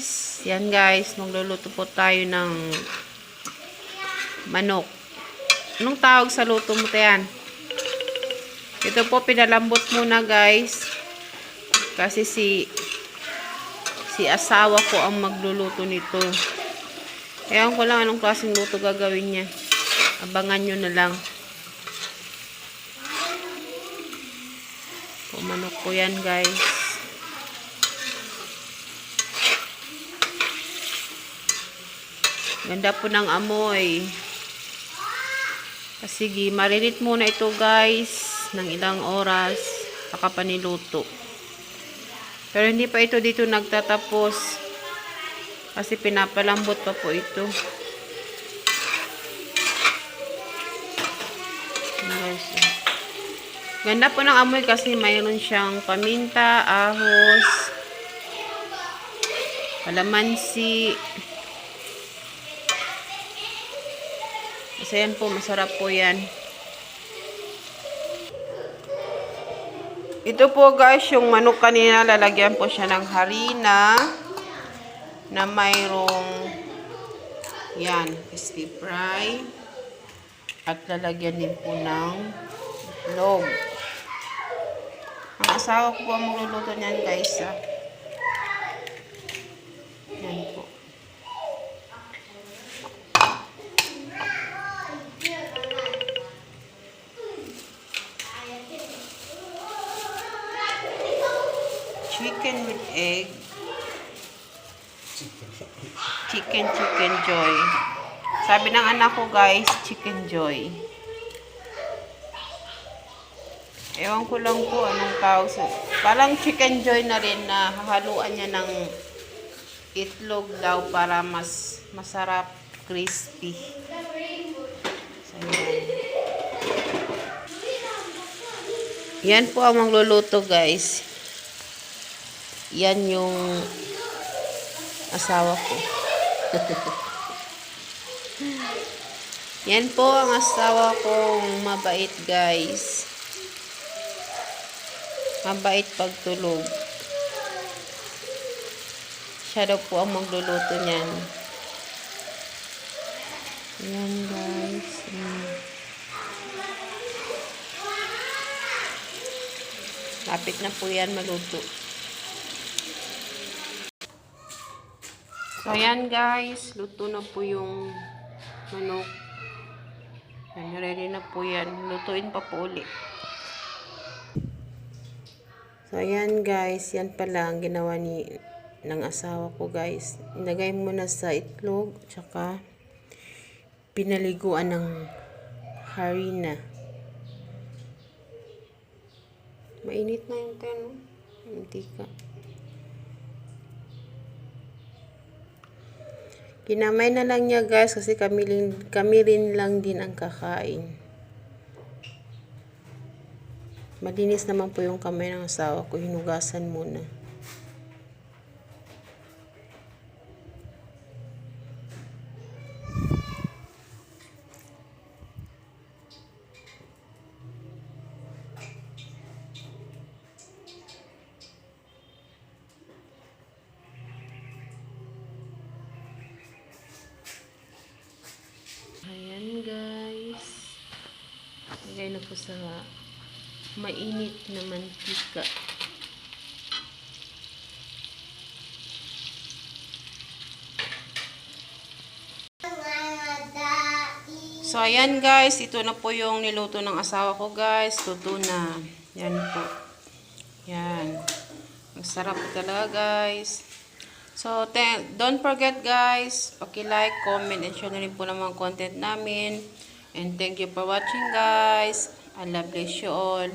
guys. Yan guys, magluluto po tayo ng manok. Anong tawag sa luto mo yan? Ito po pinalambot muna guys. Kasi si si asawa ko ang magluluto nito. Ewan ko lang anong klaseng luto gagawin niya. Abangan nyo na lang. Pumanok ko yan guys. Ganda po ng amoy. Sige, marinit muna ito guys ng ilang oras saka pa niluto. Pero hindi pa ito dito nagtatapos kasi pinapalambot pa po ito. Guys. Ganda po ng amoy kasi mayroon siyang paminta, ahos, kalamansi, Kasi yan po, masarap po yan. Ito po guys, yung manok kanina, lalagyan po siya ng harina na mayroong yan, crispy fry. At lalagyan din po ng itlog. Ang asawa ko po ang magluluto niyan guys. Ah. Chicken with egg. Chicken, chicken joy. Sabi ng anak ko guys, chicken joy. Ewan ko lang po anong tawag sa... Parang chicken joy na rin na hahaluan niya ng itlog daw para mas masarap, crispy. So, yan. Yan po ang magluluto guys. Yan yung asawa ko. Yan po ang asawa kong mabait guys. Mabait pagtulog. Siya daw po ang magluluto niyan. Yan guys. Lapit na po yan maluto. So, ayan guys. Luto na po yung manok. Yan, ready na po yan. Lutuin pa po ulit. So, ayan guys. Yan pala ang ginawa ni ng asawa ko guys. Ilagay mo na sa itlog. Tsaka pinaliguan ng harina. Mainit na yung ten. Hindi ka. Kinamay na lang niya guys kasi kami kami rin lang din ang kakain. Malinis naman po yung kamay ng asawa ko. Hinugasan muna. Lagay na po sa mainit na mantika. So, ayan guys. Ito na po yung niluto ng asawa ko guys. Luto na. Yan po. Yan. Ang sarap talaga guys. So, don't forget guys, paki-like, comment, and share na rin po mga content namin. And thank you for watching guys. Allah bless you all.